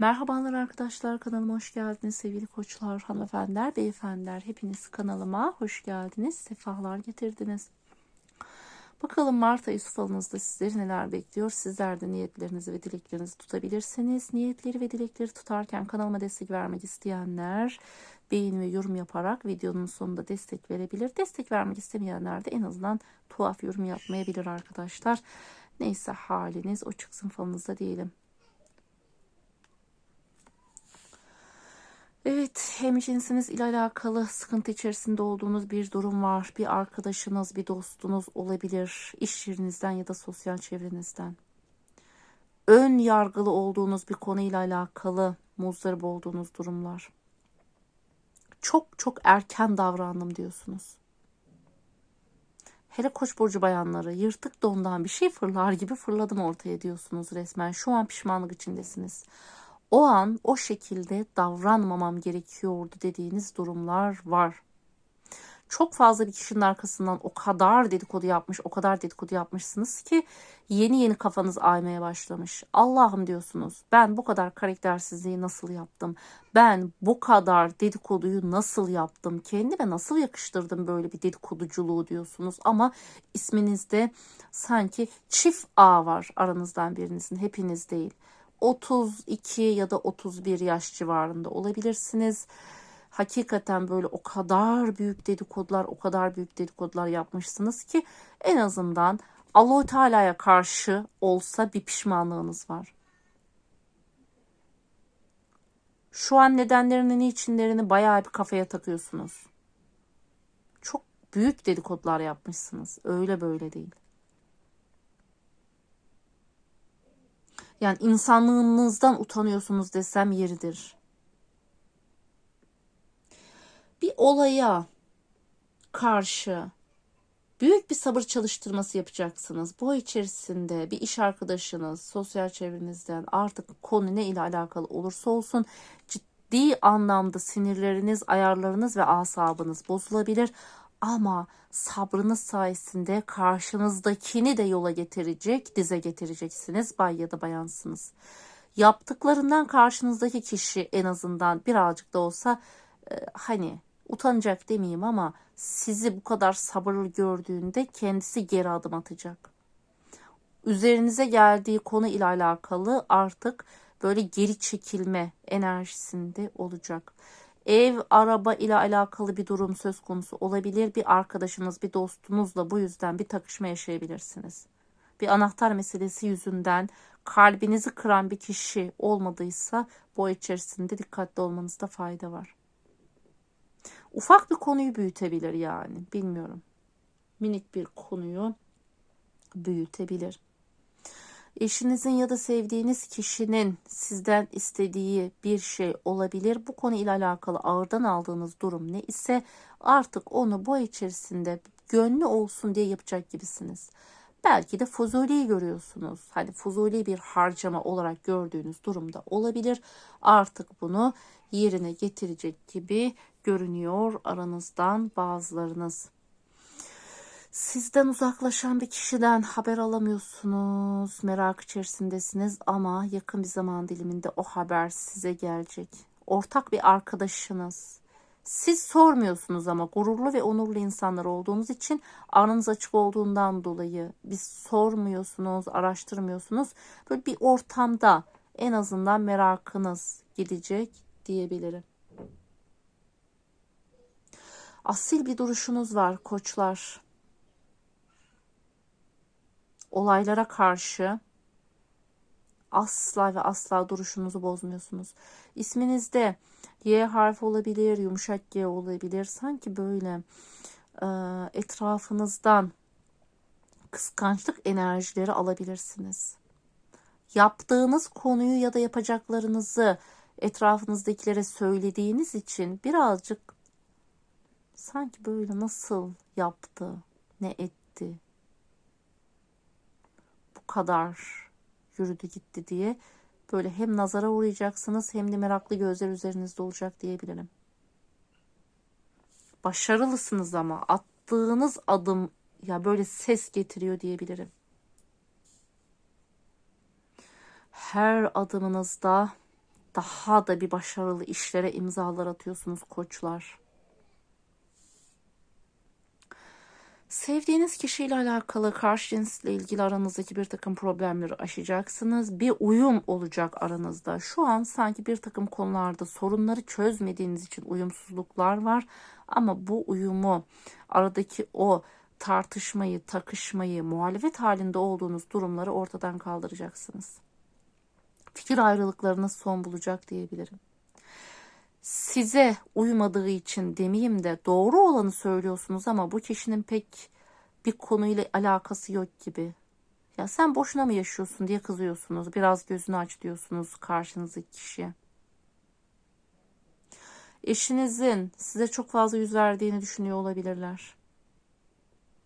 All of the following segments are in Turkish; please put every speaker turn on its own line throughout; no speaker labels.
Merhabalar arkadaşlar kanalıma hoş geldiniz sevgili koçlar, hanımefendiler, beyefendiler. Hepiniz kanalıma hoş geldiniz, sefalar getirdiniz. Bakalım Mart ayı falınızda sizleri neler bekliyor? Sizler de niyetlerinizi ve dileklerinizi tutabilirsiniz. Niyetleri ve dilekleri tutarken kanalıma destek vermek isteyenler beğeni ve yorum yaparak videonun sonunda destek verebilir. Destek vermek istemeyenler de en azından tuhaf yorum yapmayabilir arkadaşlar. Neyse haliniz o çıksın falınızda diyelim. Evet, hemcinsiniz ile alakalı sıkıntı içerisinde olduğunuz bir durum var. Bir arkadaşınız, bir dostunuz olabilir. iş yerinizden ya da sosyal çevrenizden. Ön yargılı olduğunuz bir konuyla alakalı muzdarip olduğunuz durumlar. Çok çok erken davrandım diyorsunuz. Hele koç burcu bayanları yırtık dondan bir şey fırlar gibi fırladım ortaya diyorsunuz resmen. Şu an pişmanlık içindesiniz o an o şekilde davranmamam gerekiyordu dediğiniz durumlar var. Çok fazla bir kişinin arkasından o kadar dedikodu yapmış, o kadar dedikodu yapmışsınız ki yeni yeni kafanız aymaya başlamış. Allah'ım diyorsunuz. Ben bu kadar karaktersizliği nasıl yaptım? Ben bu kadar dedikoduyu nasıl yaptım? Kendime nasıl yakıştırdım böyle bir dedikoduculuğu diyorsunuz. Ama isminizde sanki çift A var aranızdan birinizin. Hepiniz değil. 32 ya da 31 yaş civarında olabilirsiniz. Hakikaten böyle o kadar büyük dedikodular, o kadar büyük dedikodular yapmışsınız ki en azından Allah-u Teala'ya karşı olsa bir pişmanlığınız var. Şu an nedenlerini, niçinlerini bayağı bir kafaya takıyorsunuz. Çok büyük dedikodular yapmışsınız. Öyle böyle değil. Yani insanlığınızdan utanıyorsunuz desem yeridir. Bir olaya karşı büyük bir sabır çalıştırması yapacaksınız. Bu içerisinde bir iş arkadaşınız, sosyal çevrenizden artık konu ne ile alakalı olursa olsun ciddi anlamda sinirleriniz, ayarlarınız ve asabınız bozulabilir. Ama sabrınız sayesinde karşınızdakini de yola getirecek, dize getireceksiniz bay ya da bayansınız. Yaptıklarından karşınızdaki kişi en azından birazcık da olsa e, hani utanacak demeyeyim ama sizi bu kadar sabırlı gördüğünde kendisi geri adım atacak. Üzerinize geldiği konu ile alakalı artık böyle geri çekilme enerjisinde olacak ev, araba ile alakalı bir durum söz konusu olabilir. Bir arkadaşınız, bir dostunuzla bu yüzden bir takışma yaşayabilirsiniz. Bir anahtar meselesi yüzünden kalbinizi kıran bir kişi olmadıysa bu içerisinde dikkatli olmanızda fayda var. Ufak bir konuyu büyütebilir yani bilmiyorum. Minik bir konuyu büyütebilir eşinizin ya da sevdiğiniz kişinin sizden istediği bir şey olabilir. Bu konu ile alakalı ağırdan aldığınız durum ne ise artık onu bu içerisinde gönlü olsun diye yapacak gibisiniz. Belki de fuzuliyi görüyorsunuz. Hani fuzuli bir harcama olarak gördüğünüz durumda olabilir. Artık bunu yerine getirecek gibi görünüyor aranızdan bazılarınız sizden uzaklaşan bir kişiden haber alamıyorsunuz. Merak içerisindesiniz ama yakın bir zaman diliminde o haber size gelecek. Ortak bir arkadaşınız. Siz sormuyorsunuz ama gururlu ve onurlu insanlar olduğunuz için aranız açık olduğundan dolayı biz sormuyorsunuz, araştırmıyorsunuz. Böyle bir ortamda en azından merakınız gidecek diyebilirim. Asil bir duruşunuz var koçlar olaylara karşı asla ve asla duruşunuzu bozmuyorsunuz. İsminizde Y harfi olabilir, yumuşak G olabilir. Sanki böyle e, etrafınızdan kıskançlık enerjileri alabilirsiniz. Yaptığınız konuyu ya da yapacaklarınızı etrafınızdakilere söylediğiniz için birazcık sanki böyle nasıl yaptı, ne etti kadar yürüdü gitti diye böyle hem nazara uğrayacaksınız hem de meraklı gözler üzerinizde olacak diyebilirim. Başarılısınız ama attığınız adım ya böyle ses getiriyor diyebilirim. Her adımınızda daha da bir başarılı işlere imzalar atıyorsunuz koçlar. Sevdiğiniz kişiyle alakalı karşı cinsle ilgili aranızdaki bir takım problemleri aşacaksınız. Bir uyum olacak aranızda. Şu an sanki bir takım konularda sorunları çözmediğiniz için uyumsuzluklar var. Ama bu uyumu aradaki o tartışmayı, takışmayı, muhalefet halinde olduğunuz durumları ortadan kaldıracaksınız. Fikir ayrılıklarınız son bulacak diyebilirim size uymadığı için demeyeyim de doğru olanı söylüyorsunuz ama bu kişinin pek bir konuyla alakası yok gibi. Ya sen boşuna mı yaşıyorsun diye kızıyorsunuz. Biraz gözünü aç diyorsunuz karşınızdaki kişiye. Eşinizin size çok fazla yüz verdiğini düşünüyor olabilirler.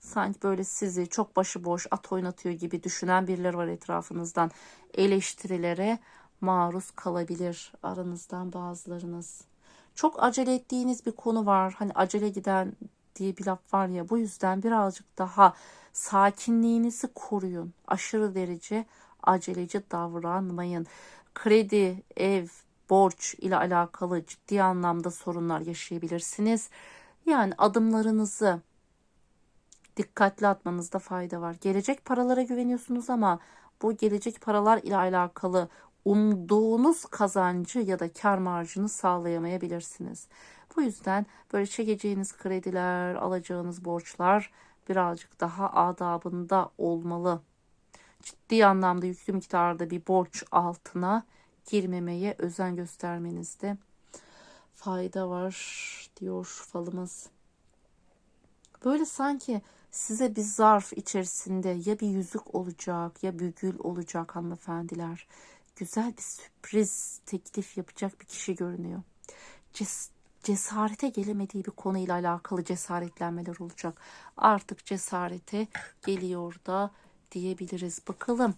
Sanki böyle sizi çok başıboş at oynatıyor gibi düşünen birileri var etrafınızdan. Eleştirilere maruz kalabilir aranızdan bazılarınız. Çok acele ettiğiniz bir konu var. Hani acele giden diye bir laf var ya bu yüzden birazcık daha sakinliğinizi koruyun. Aşırı derece aceleci davranmayın. Kredi, ev, borç ile alakalı ciddi anlamda sorunlar yaşayabilirsiniz. Yani adımlarınızı dikkatli atmanızda fayda var. Gelecek paralara güveniyorsunuz ama bu gelecek paralar ile alakalı umduğunuz kazancı ya da kar marjını sağlayamayabilirsiniz. Bu yüzden böyle çekeceğiniz krediler, alacağınız borçlar birazcık daha adabında olmalı. Ciddi anlamda yüklü miktarda bir borç altına girmemeye özen göstermenizde fayda var diyor falımız. Böyle sanki size bir zarf içerisinde ya bir yüzük olacak ya bir gül olacak hanımefendiler güzel bir sürpriz teklif yapacak bir kişi görünüyor. Ces cesarete gelemediği bir konuyla alakalı cesaretlenmeler olacak. Artık cesarete geliyor da diyebiliriz. Bakalım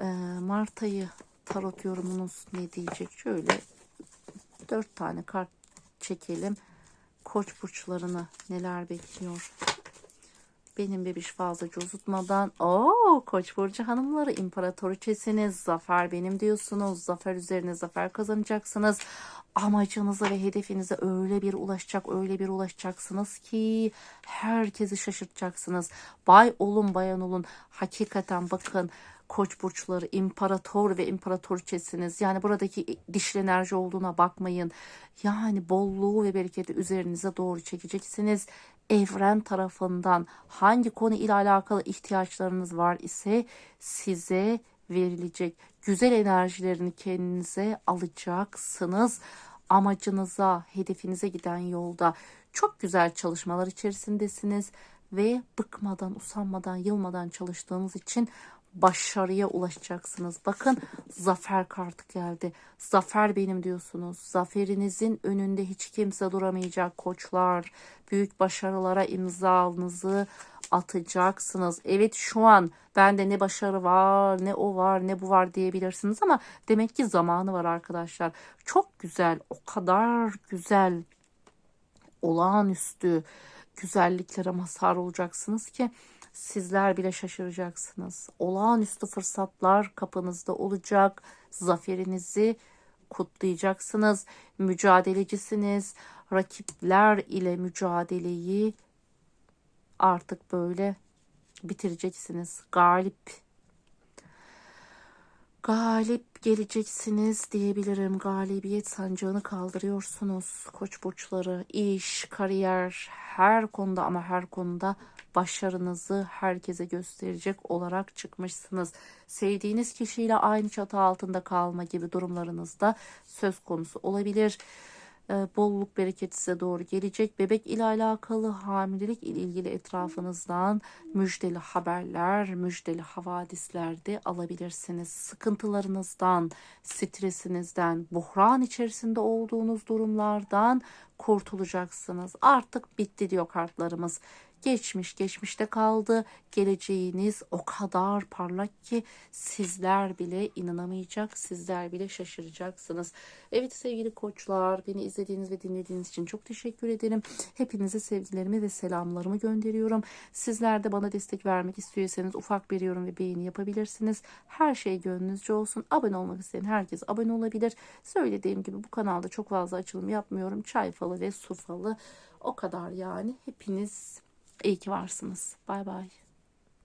ee, Mart ayı tarot yorumunuz ne diyecek? Şöyle dört tane kart çekelim. Koç burçlarını neler bekliyor? Benim bebiş fazla uzutmadan o Koç burcu hanımları imparatoriçesiniz. Zafer benim diyorsunuz. Zafer üzerine zafer kazanacaksınız. Amacınıza ve hedefinize öyle bir ulaşacak, öyle bir ulaşacaksınız ki herkesi şaşırtacaksınız. Bay olun, bayan olun. Hakikaten bakın koç burçları imparator ve imparatoriçesiniz. Yani buradaki dişli enerji olduğuna bakmayın. Yani bolluğu ve bereketi üzerinize doğru çekeceksiniz evren tarafından hangi konu ile alakalı ihtiyaçlarınız var ise size verilecek güzel enerjilerini kendinize alacaksınız. Amacınıza, hedefinize giden yolda çok güzel çalışmalar içerisindesiniz ve bıkmadan, usanmadan, yılmadan çalıştığınız için başarıya ulaşacaksınız. Bakın zafer kartı geldi. Zafer benim diyorsunuz. Zaferinizin önünde hiç kimse duramayacak koçlar. Büyük başarılara imzanızı atacaksınız. Evet şu an bende ne başarı var, ne o var, ne bu var diyebilirsiniz ama demek ki zamanı var arkadaşlar. Çok güzel, o kadar güzel, olağanüstü güzelliklere mazhar olacaksınız ki sizler bile şaşıracaksınız. Olağanüstü fırsatlar kapınızda olacak. Zaferinizi kutlayacaksınız. Mücadelecisiniz. Rakipler ile mücadeleyi artık böyle bitireceksiniz. Galip galip geleceksiniz diyebilirim. Galibiyet sancağını kaldırıyorsunuz. Koç burçları, iş, kariyer, her konuda ama her konuda başarınızı herkese gösterecek olarak çıkmışsınız. Sevdiğiniz kişiyle aynı çatı altında kalma gibi durumlarınızda söz konusu olabilir. Ee, bolluk bereket size doğru gelecek. Bebek ile alakalı hamilelik ile ilgili etrafınızdan müjdeli haberler, müjdeli havadisler de alabilirsiniz. Sıkıntılarınızdan, stresinizden, buhran içerisinde olduğunuz durumlardan kurtulacaksınız. Artık bitti diyor kartlarımız. Geçmiş geçmişte kaldı. Geleceğiniz o kadar parlak ki sizler bile inanamayacak, sizler bile şaşıracaksınız. Evet sevgili koçlar, beni izlediğiniz ve dinlediğiniz için çok teşekkür ederim. Hepinize sevgilerimi ve selamlarımı gönderiyorum. Sizler de bana destek vermek istiyorsanız ufak bir yorum ve beğeni yapabilirsiniz. Her şey gönlünüzce olsun. Abone olmak isteyen herkes abone olabilir. Söylediğim gibi bu kanalda çok fazla açılım yapmıyorum. Çay falı ve su falı o kadar yani. Hepiniz iyi ki varsınız. Bay bay.